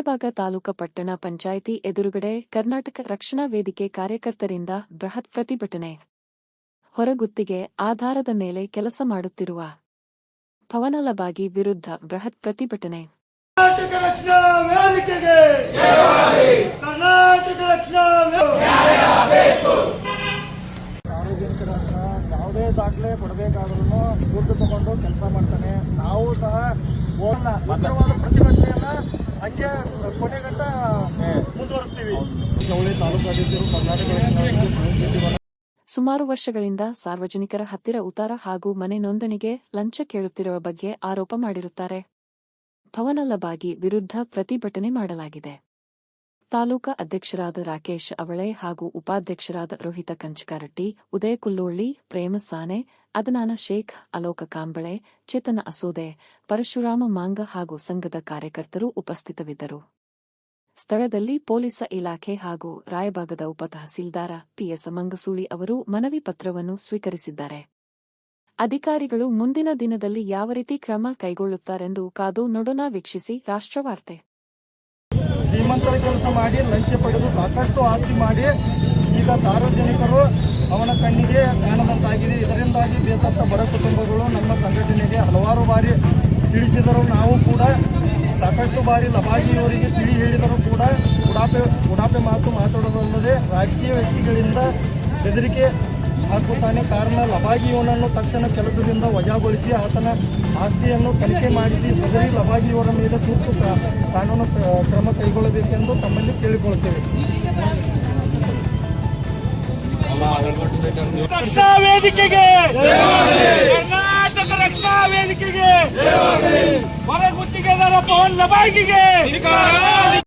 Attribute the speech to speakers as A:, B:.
A: ರಾಯಬಾಗ ತಾಲೂಕು ಪಟ್ಟಣ ಪಂಚಾಯಿತಿ ಎದುರುಗಡೆ ಕರ್ನಾಟಕ ರಕ್ಷಣಾ ವೇದಿಕೆ ಕಾರ್ಯಕರ್ತರಿಂದ ಬೃಹತ್ ಪ್ರತಿಭಟನೆ. ಹೊರಗುತ್ತಿಗೆ ಆಧಾರದ ಮೇಲೆ ಕೆಲಸ ಮಾಡುತ್ತಿರುವ ಪವನಲಬಾಗಿ ವಿರುದ್ಧ ಬೃಹತ್ ಪ್ರತಿಭಟನೆ.
B: ಕರ್ನಾಟಕ ರಕ್ಷಣಾ ವೇದಿಕೆಗೆ ಕರ್ನಾಟಕ ರಕ್ಷಣಾ ಸಾರ್ವಜನಿಕರ ಹತ್ರ ಯಾವುದೇ ದಾಖಲೆ ಕೊಡಬೇಕಾದ್ರೂ ದುಡ್ಡು ತಗೊಂಡು ಕೆಲಸ ಮಾಡ್ತಾನೆ. ನಾವು ಸಹ ಪ್ರತಿಭಟನೆಯನ್ನ ಹಂಗೆ ಕೊನೆಗಂಟ ಮುಂದುವರಿಸ್ತೀವಿ. ತಾಲೂಕು ಕರ್ನಾಟಕ
A: ಸುಮಾರು ವರ್ಷಗಳಿಂದ ಸಾರ್ವಜನಿಕರ ಹತ್ತಿರ ಉತಾರ ಹಾಗೂ ಮನೆ ನೋಂದಣಿಗೆ ಲಂಚ ಕೇಳುತ್ತಿರುವ ಬಗ್ಗೆ ಆರೋಪ ಮಾಡಿರುತ್ತಾರೆ. ಭವನಲಬಾಗಿ ವಿರುದ್ಧ ಪ್ರತಿಭಟನೆ ಮಾಡಲಾಗಿದೆ. ತಾಲೂಕಾ ಅಧ್ಯಕ್ಷರಾದ ರಾಕೇಶ್ ಅವಳೆ ಹಾಗೂ ಉಪಾಧ್ಯಕ್ಷರಾದ ರೋಹಿತ ಕಂಚಕಾರಟ್ಟಿ ಉದಯ ಕುಲ್ಲೋಳ್ಳಿ ಪ್ರೇಮ ಸಾನೆ ಅದನಾನ ಶೇಖ್ ಅಲೋಕ ಕಾಂಬಳೆ, ಚೇತನ ಅಸೋದೆ, ಪರಶುರಾಮ ಮಾಂಗ ಹಾಗೂ ಸಂಘದ ಕಾರ್ಯಕರ್ತರು ಉಪಸ್ಥಿತವಿದ್ದರು ಸ್ಥಳದಲ್ಲಿ ಪೊಲೀಸ ಇಲಾಖೆ ಹಾಗೂ ರಾಯಬಾಗದ ಉಪತಹಸೀಲ್ದಾರ ಪಿಎಸ್ ಮಂಗಸೂಳಿ ಅವರು ಮನವಿ ಪತ್ರವನ್ನು ಸ್ವೀಕರಿಸಿದ್ದಾರೆ. ಅಧಿಕಾರಿಗಳು ಮುಂದಿನ ದಿನದಲ್ಲಿ ಯಾವ ರೀತಿ ಕ್ರಮ ಕೈಗೊಳ್ಳುತ್ತಾರೆಂದು ಕಾದು ನೋಡೋಣ ವೀಕ್ಷಿಸಿ ರಾಷ್ಟ್ರವಾರ್ತೆ.
B: ಶ್ರೀಮಂತರ ಕೆಲಸ ಮಾಡಿ, ಲಂಚ ಪಡೆದು ಸಾಕಷ್ಟು ಆಸ್ತಿ ಮಾಡಿ, ಈಗ ಸಾರ್ವಜನಿಕರು ಅವನ ಕಾಣದಂತಾಗಿದೆ. ಇದರಿಂದಾಗಿ ಬೇಸತ್ತ ಬಡ ಕುಟುಂಬಗಳು ನಮ್ಮ ಸಂಘಟನೆಗೆ ಹಲವಾರು ಬಾರಿ ತಿಳಿಸಿದರೂ ನಾವು ಕೂಡ ಸಾಕಷ್ಟು ಬಾರಿ ಲಬಾಗಿಯವರಿಗೆ ತಿಳಿ ಹೇಳಿದರೂ ಕೂಡ ಉಡಾಪೆ ಉಡಾಪೆ ಮಾತು ಮಾತಾಡೋದಲ್ಲದೆ ರಾಜಕೀಯ ವ್ಯಕ್ತಿಗಳಿಂದ ಬೆದರಿಕೆ ಹಾಕುತ್ತಾನೆ. ಕಾರಣ ಲಬಾಗಿಯವನನ್ನು ತಕ್ಷಣ ಕೆಲಸದಿಂದ ವಜಾಗೊಳಿಸಿ ಆತನ ಆಸ್ತಿಯನ್ನು ತನಿಖೆ ಮಾಡಿಸಿ ಸದರಿ ಲಬಾಗಿಯವರ ಮೇಲೆ ಸೂಕ್ತ ಕಾನೂನು ಕ್ರ- ಕ್ರಮ ಕೈಗೊಳ್ಳಬೇಕೆಂದು ತಮ್ಮಲ್ಲಿ ಕೇಳಿಕೊಳ್ಳುತ್ತೇವೆ.
C: ರಕ್ಷಣಾ ವೇದಿಕೆಗೆ. ಕರ್ನಾಟಕ ರಕ್ಷಣಾ ವೇದಿಕೆಗೆ. ಹೊರಗುತ್ತಿಗೆದಾರ ಪವನ್ ಲಬಾಗಿಗೆ